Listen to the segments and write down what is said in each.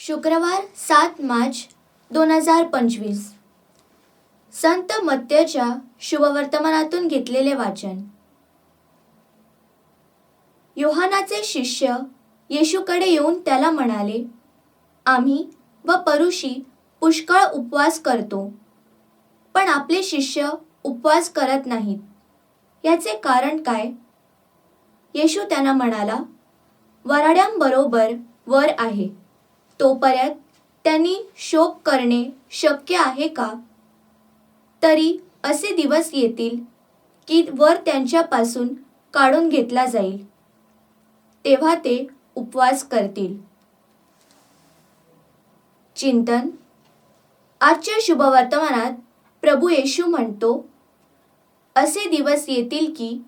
शुक्रवार सात मार्च दोन हजार पंचवीस. संत मत्तेच्या शुभवर्तमानातून घेतलेले वाचन. योहानाचे शिष्य येशूकडे येऊन त्याला म्हणाले आम्ही व परुषी पुष्कळ उपवास करतो पण आपले शिष्य उपवास करत नाहीत. याचे कारण काय? येशू त्यांना म्हणाला वराड्यांबरोबर वर आहे. तोपर्यंत त्यांनी शोक करणे शक्य आहे का? तरी असे दिवस येतील की वर त्यांच्यापासून काढून घेतला जाईल. तेव्हा ते उपवास करतील. चिंतन. आजच्या शुभवर्तमानात प्रभू येशू म्हणतो असे दिवस येतील की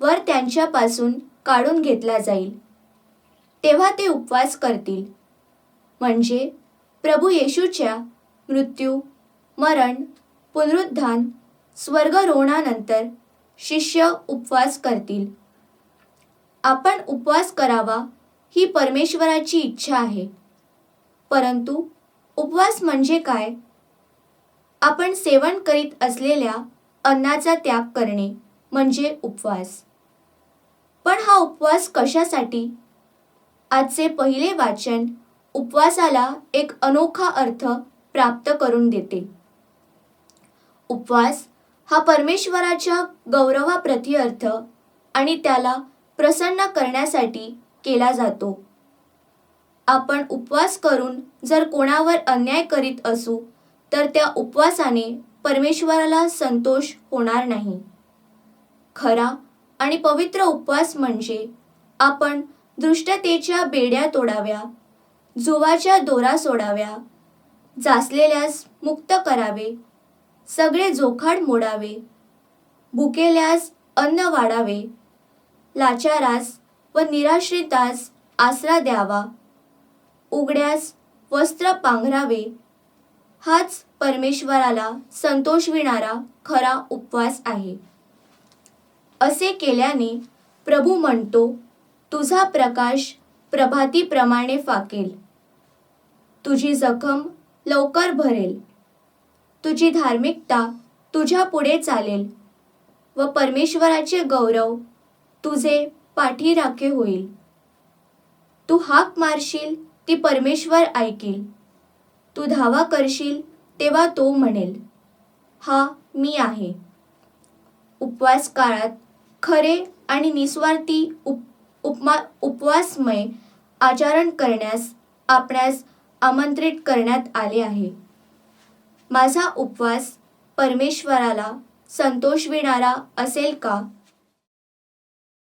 वर त्यांच्यापासून काढून घेतला जाईल. तेव्हा ते उपवास करतील. म्हणजे प्रभू येशूच्या मृत्यू मरण पुनरुत्थान स्वर्गरोहणानंतर शिष्य उपवास करतील. आपण उपवास करावा ही परमेश्वराची इच्छा आहे. परंतु उपवास म्हणजे काय? आपण सेवन करीत असलेल्या अन्नाचा त्याग करणे म्हणजे उपवास. पण हा उपवास कशासाठी? आजचे पहिले वाचन उपवासाला एक अनोखा अर्थ प्राप्त करून देते. उपवास हा परमेश्वराच्या गौरवाप्रती अर्थ आणि त्याला प्रसन्न करण्यासाठी केला जातो. आपण उपवास करून जर कोणावर अन्याय करीत असू तर त्या उपवासाने परमेश्वराला संतोष होणार नाही. खरा आणि पवित्र उपवास म्हणजे आपण दृष्टतेच्या बेड्या तोडाव्या जुवाच्या दोरा सोडाव्या. जासलेल्यास मुक्त करावे. सगळे जोखाड मोडावे. भुकेल्यास अन्न वाढावे. लाचारास व निराश्रितास आसरा द्यावा. उघड्यास वस्त्र पांघरावे. हाच परमेश्वराला संतोषविणारा खरा उपवास आहे. असे केल्याने प्रभू म्हणतो तुझा प्रकाश प्रभातीप्रमाणे फाकेल. तुझी जखम लवकर भरेल. तुझी धार्मिकता तुझ्या पुढे चालेल व परमेश्वराचे गौरव तुझे पाठीराखे होईल. तू हाक मारशील ती परमेश्वर ऐकील. तू धावा करशील तेव्हा तो म्हणेल हा मी आहे. उपवास काळात खरे आणि निस्वार्थी उप उपमा उपवासमय आचरण करण्यास आपणास आमंत्रित करण्यात आले आहे. माझा उपवास परमेश्वराला संतोष विणारा असेल का?